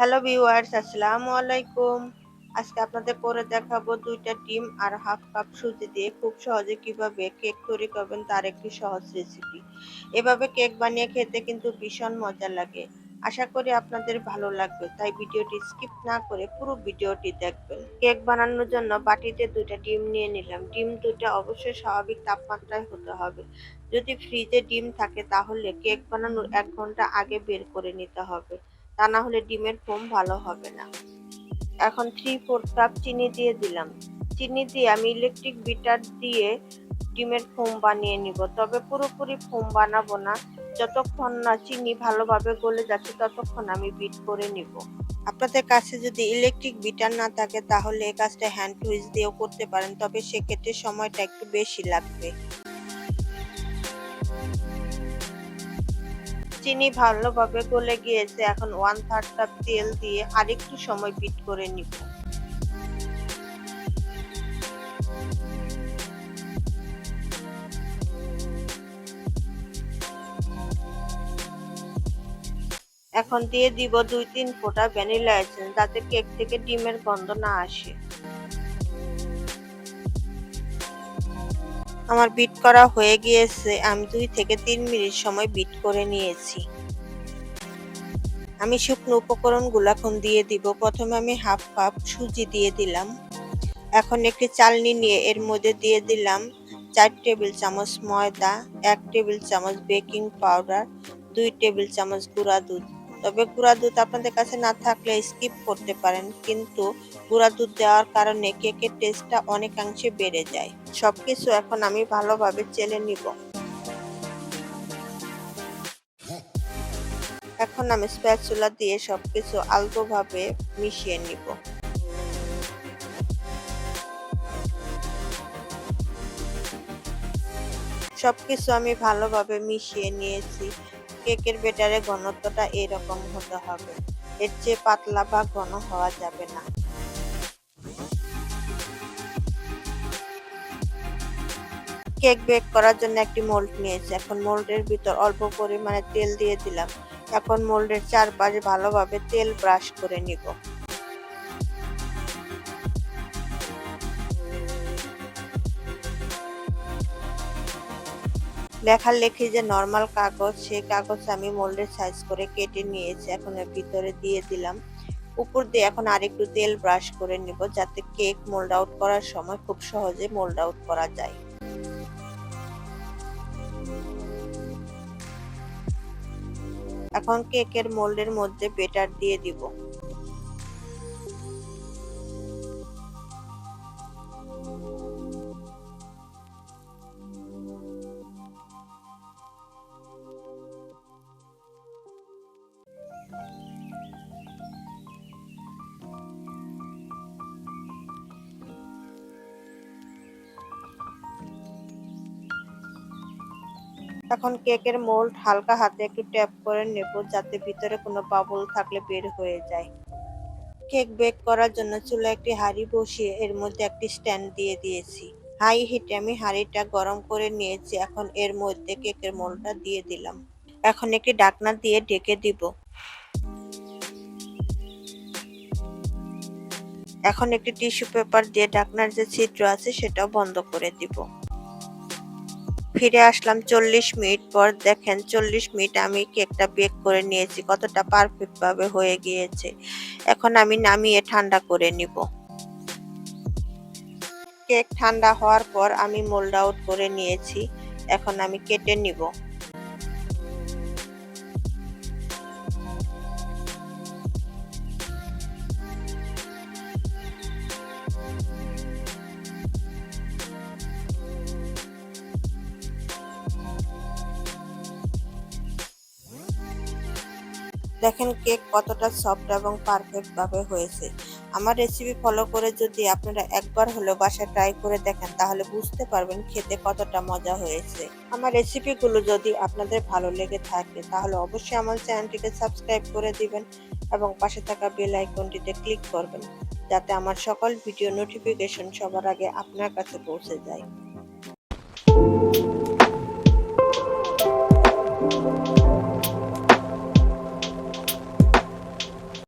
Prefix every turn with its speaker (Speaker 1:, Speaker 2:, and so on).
Speaker 1: Hello viewers আসসালামু আলাইকুম। আজকে আপনাদের পরে দেখাবো দুইটা ডিম আর হাফ কাপ সুজি দিয়ে খুব সহজে কীভাবে কেক তৈরি করবেন তার একটি সহজ রেসিপি এভাবে কেক বানিয়ে খেতে কিন্তু ভীষণ মজা লাগে। আশা করি আপনাদের ভালো লাগবে, তাই ভিডিওটি স্কিপ না করে পুরো ভিডিওটি দেখবেন। কেক বানানোর জন্য বাটিতে দুইটা ডিম নিয়ে নিলাম। ডিম দুটা অবশ্যই স্বাভাবিক তাপমাত্রায় হতে হবে। যদি ফ্রিজে ডিম থাকে তাহলে কেক বানানোর এক ঘণ্টা আগে বের করে নিতে হবে। তা না হলে ডিমের ফোম ভালো হবে না। এখন থ্রি ফোর কাপ চিনি দিয়ে দিলাম। চিনি দিয়ে আমি ইলেকট্রিক বিটার দিয়ে ডিমের ফোম বানিয়ে নিব। তবে পুরোপুরি ফোম বানাবো না। যতক্ষণ না চিনি ভালোভাবে গলে যাচ্ছে, ততক্ষণ আমি বিট করে নিব। আপনাদের কাছে যদি ইলেকট্রিক বিটার না থাকে, তাহলে এই কাজটা হ্যান্ড টুইচ দিয়েও করতে পারেন। তবে সেক্ষেত্রে সময়টা একটু বেশি লাগবে। চিনি ভালোভাবে গলে গিয়েছে, এখন ওয়ান থার্ড কাপ তেল দিয়ে আরেকটু সময় বিট করে নিব। এখন দিয়ে দিব দুই তিন ফোঁটা ভ্যানিলা এসেন্স, যাতে কেক থেকে ডিমের গন্ধ না আসে। আমার বিট করা হয়ে গিয়েছে। আমি দুই থেকে তিন মিনিট সময় বিট করে নিয়েছি। আমি শুকনো উপকরণগুলো এখন দিয়ে দিব। প্রথমে আমি হাফ কাপ সুজি দিয়ে দিলাম। এখন একটি চালনি নিয়ে এর মধ্যে দিয়ে দিলাম চার টেবিল চামচ ময়দা, এক টেবিল চামচ বেকিং পাউডার দুই টেবিল চামচ গুঁড়া দুধ। তবে গুঁড়া দুধ আপনাদের কাছে না থাকলে স্কিপ করতে পারেন। কিন্তু গুঁড়া দুধ দেওয়ার কারণে কেকের টেস্টটা অনেকাংশে বেড়ে যায়। সবকিছু এখন আমি ভালোভাবে চেলে নিব। এখন আমি স্প্যাচুলা দিয়ে সবকিছু আলতোভাবে মিশিয়ে নিব। সবকিছু আমি ভালোভাবে মিশিয়ে নিয়েছি। কেকের বেটারের ঘনত্বটা এরকম হতে হবে। এর চেয়ে পাতলা বা ঘন হওয়া যাবে না। কেক বেক করার জন্য একটি মোল্ড নিয়েছি। এখন মোল্ডের ভিতর অল্প পরিমাণে তেল দিয়ে দিলাম। এখন মোল্ডের চারপাশে ভালোভাবে তেল ব্রাশ করে নিব। লেখালেখি যে নর্মাল কাগজ, সেই কাগজ আমি মোল্ডের সাইজ করে কেটে নিয়েছি, এখন এর ভিতরে দিয়ে দিলাম। উপর দিয়ে এখন আরেকটু তেল ব্রাশ করে নিব, যাতে কেক মোল্ড আউট করার সময় খুব সহজে মোল্ড আউট করা যায়। এখন কেকের মোল্ডের মধ্যে বেটার দিয়ে দিব। এখন কেকের মোল্ড হালকা হাতে একটু ট্যাপ করে নেব, যাতে ভিতরে কোনো বাবল থাকলে বের হয়ে যায়। কেক বেক করার জন্য চুলা একটি হাঁড়ি বসিয়ে এর মধ্যে একটি স্ট্যান্ড দিয়ে দিয়েছি। হাই হিটে আমি হাঁড়িটা গরম করে নিয়েছি, এখন এর মধ্যে কেকের মোলটা দিয়ে দিলাম। এখন একটি ডাকনা দিয়ে ঢেকে দিব। এখন একটি টিস্যু পেপার দিয়ে ডাকনার যে ছিদ্র আছে সেটাও বন্ধ করে দিব। ফিরে আসলাম চল্লিশ মিনিট পর। দেখেন, চল্লিশ মিনিট আমি কেকটা বেক করে নিয়েছি, কতটা পারফেক্টভাবে হয়ে গিয়েছে। এখন আমি নামিয়ে ঠান্ডা করে নিব। কেক ঠান্ডা হওয়ার পর আমি মোল্ড আউট করে নিয়েছি। এখন আমি কেটে নিব। দেখেন কেক কতটা সফট এবং পারফেক্ট ভাবে হয়েছে। আমার রেসিপি ফলো করে যদি আপনারা একবার হলেও বাসায় ট্রাই করে দেখেন, তাহলে বুঝতে পারবেন খেতে কতটা মজা হয়েছে। আমার রেসিপিগুলো যদি আপনাদের ভালো লেগে থাকে, তাহলে অবশ্যই আমার চ্যানেলটিকে সাবস্ক্রাইব করে দিবেন এবং পাশে থাকা বেল আইকনটিতে ক্লিক করবেন, যাতে আমার সকল ভিডিও নোটিফিকেশন সবার আগে আপনার কাছে পৌঁছে যায়।